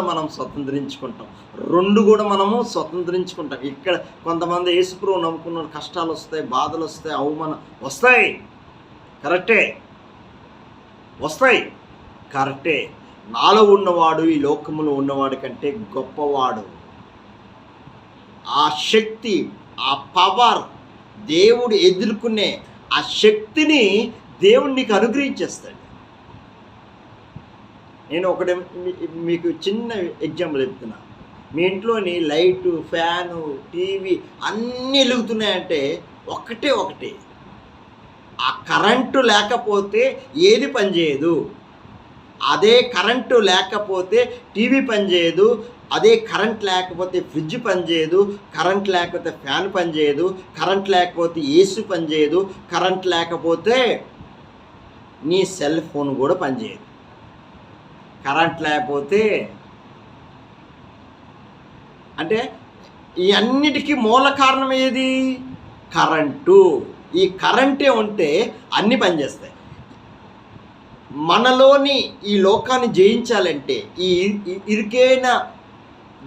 మనం స్వతంత్రించుకుంటాం. రెండు కూడా మనము స్వతంత్రించుకుంటాం. ఇక్కడ కొంతమంది యేసుప్రభు నమ్ముకున్న కష్టాలు వస్తాయి బాధలు వస్తాయి అవమానం వస్తాయి. కరెక్టే? వస్తాయి. కరెక్టే. నాలో ఉన్నవాడు ఈ లోకములో ఉన్నవాడి కంటే గొప్పవాడు. ఆ శక్తి ఆ పవర్ దేవుడు ఎదుర్కొనే ఆ శక్తిని దేవుడు నీకు అనుగ్రహించేస్తాడు. నేను ఒకటి మీకు చిన్న ఎగ్జాంపుల్ చెప్తున్నా. మీ ఇంట్లోని లైటు ఫ్యాను టీవీ అన్నీ వెలుగుతున్నాయంటే ఒకటే ఒకటి. ఆ కరెంటు లేకపోతే ఏది పనిచేయదు అదే కరెంటు లేకపోతే టీవీ పనిచేయదు అదే కరెంట్ లేకపోతే ఫ్రిడ్జ్ పనిచేయదు కరెంట్ లేకపోతే ఫ్యాన్ పనిచేయదు కరెంట్ లేకపోతే ఏసీ పనిచేయదు కరెంట్ లేకపోతే నీ సెల్ ఫోన్ కూడా పనిచేయదు కరెంట్ లేకపోతే అంటే ఈ అన్నిటికీ మూల కారణం ఏది? కరెంటు. ఈ కరెంటే ఉంటే అన్ని పనిచేస్తాయి. మనలోని ఈ లోకాన్ని జయించాలంటే ఈ ఇరికైన ఇరుకైన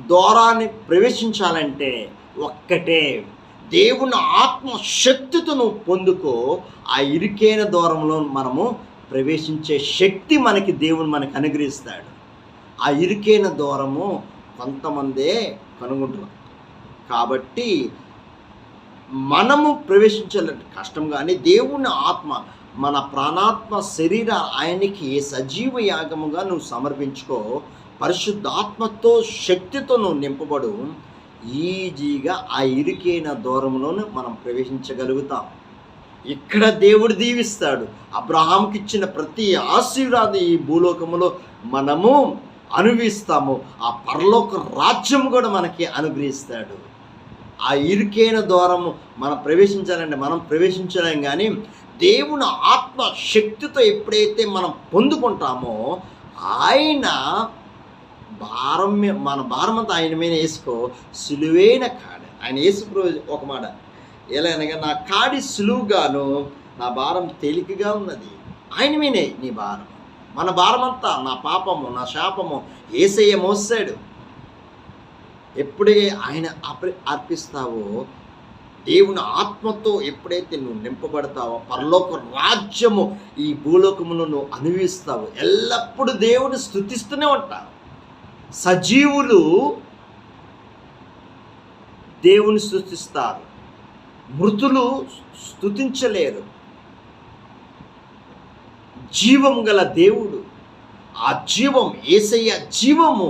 ద్వారాన్ని ప్రవేశించాలంటే ఒక్కటే. దేవుని ఆత్మశక్తితో నువ్వు పొందుకో ఆ ఇరుకైన ద్వారంలో మనము ప్రవేశించే శక్తి మనకి దేవుని మనకి అనుగ్రహిస్తాడు. ఆ ఇరుకైన దూరము కొంతమందే కనుగొంటారు కాబట్టి మనము ప్రవేశించాలంటే కష్టం కానీ దేవుని ఆత్మ మన ప్రాణాత్మ శరీర ఆయనకి సజీవ యాగముగా నువ్వు సమర్పించుకో. పరిశుద్ధాత్మతో శక్తితో నువ్వు నింపబడు. ఈజీగా ఆ ఇరుకైన దూరంలోనూ మనం ప్రవేశించగలుగుతాం. ఇక్కడ దేవుడు దీవిస్తాడు. అబ్రహాంకి ఇచ్చిన ప్రతి ఆశీర్వాదం ఈ భూలోకములో మనము అనుభవిస్తాము. ఆ పరలోక రాజ్యం కూడా మనకి అనుగ్రహిస్తాడు. ఆ ఇరుకైన ద్వారము మనం ప్రవేశించాలంటే మనం ప్రవేశించలేం కానీ దేవుని ఆత్మ శక్తితో ఎప్పుడైతే మనం పొందుకుంటామో ఆయన భారం మన భారం అంతా ఆయన మీద వేసుకో. సులువైన కాడ. ఆయన వేసు ఒక మాట ఎలా అనగా నా కాడి సులువుగాను నా భారం తేలికగా ఉన్నది. ఆయన మీనే నీ భారం. మన భారం అంతా నా పాపము నా శాపము ఏసయ్య మోసాడు ఎప్పుడే ఆయన అర్పి అర్పిస్తావో దేవుని ఆత్మతో ఎప్పుడైతే నువ్వు నింపబడతావో పరలోక రాజ్యము ఈ భూలోకమును నువ్వు అనుభవిస్తావు. ఎల్లప్పుడూ దేవుని స్థుతిస్తూనే ఉంటావు. సజీవులు దేవుని సృష్టిస్తారు. మృతులు స్థుతించలేరు జీవం గల దేవుడు ఆ జీవం ఏసయ్య జీవము